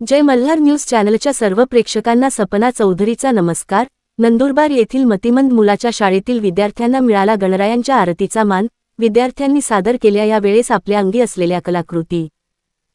जय Malhar news चॅनलच्या सर्व प्रेक्षकांना सपना चौधरीचा नमस्कार. नंदुरबार येथील मतिमंद मुलाच्या शाळेतील विद्यार्थ्यांना मिळाला गणरायांच्या आरतीचा मान. विद्यार्थ्यांनी सादर केल्या या वेळेस आपल्या अंगी असलेल्या कलाकृती.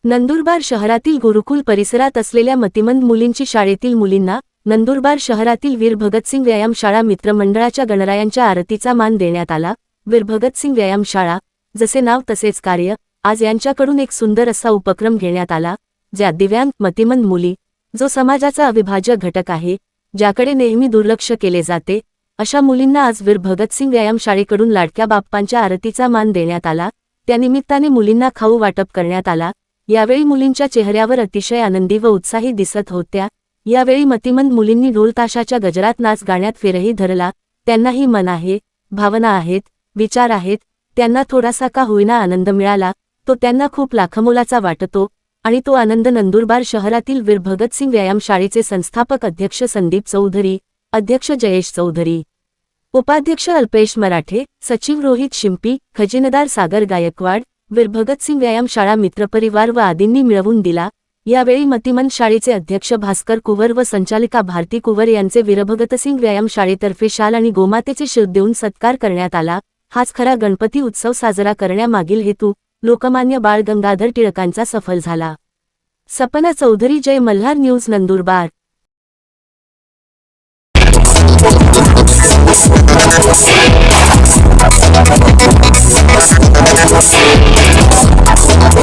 नंदुरबार शहरातील गुरुकुल परिसरात असलेल्या मतिमंद मुलींची शाळेतील मुलींना नंदुरबार शहरातील वीर भगतसिंग व्यायामशाळा मित्रमंडळाच्या गणरायांच्या आरतीचा मान देण्यात आला. वीर भगतसिंग व्यायामशाळा जसे नाव तसेच कार्य आज यांच्याकडून एक सुंदर असा उपक्रम घेण्यात आला. ज्या दिव्यांग मतिमंद मुली जो समाजाचा अविभाज्य घटक आहे ज्याकडे नेहमी दुर्लक्ष केले जाते अशा मुलींना आज वीर भगतसिंग व्यायामशाळेकडून लाडक्या बाप्पांच्या आरतीचा मान देण्यात आला त्यानिमित्ताने मुलींना खाऊ वाटप करण्यात आला यावेळी मुलींच्या चेहऱ्यावर अतिशय आनंदी व उत्साही दिसत होत्या यावेळी मतिमंद मुलींनी ढोलताशाच्या गजरात नाच गाण्यात फेरही धरला त्यांनाही मन आहे भावना आहेत विचार आहेत त्यांना थोडासा का होईना आनंद मिळाला तो त्यांना खूप लाखमोलाचा वाटतो आणि तो आनंद नंदुरबार शहरातील वीर भगतसिंग व्यायामशाळेचे संस्थापक अध्यक्ष संदीप चौधरी अध्यक्ष जयेश चौधरी उपाध्यक्ष अल्पेश मराठे सचिव रोहित शिंपी खजिनदार सागर गायकवाड वीर भगतसिंग व्यायामशाळा मित्रपरिवार व आदींनी मिळवून दिला. यावेळी मतिमन शाळेचे अध्यक्ष भास्कर कुवर व संचालिका भारती कुवर यांचे वीरभगतसिंग व्यायामशाळेतर्फे शाल आणि गोमातेचे शिव देऊन सत्कार करण्यात आला. हाच खरा गणपती उत्सव साजरा करण्यामागील हेतू लोकमान्य बाळ गंगाधर टिळकांचा सफल झाला. सपना चौधरी जय मल्हार न्यूज नंदुरबार.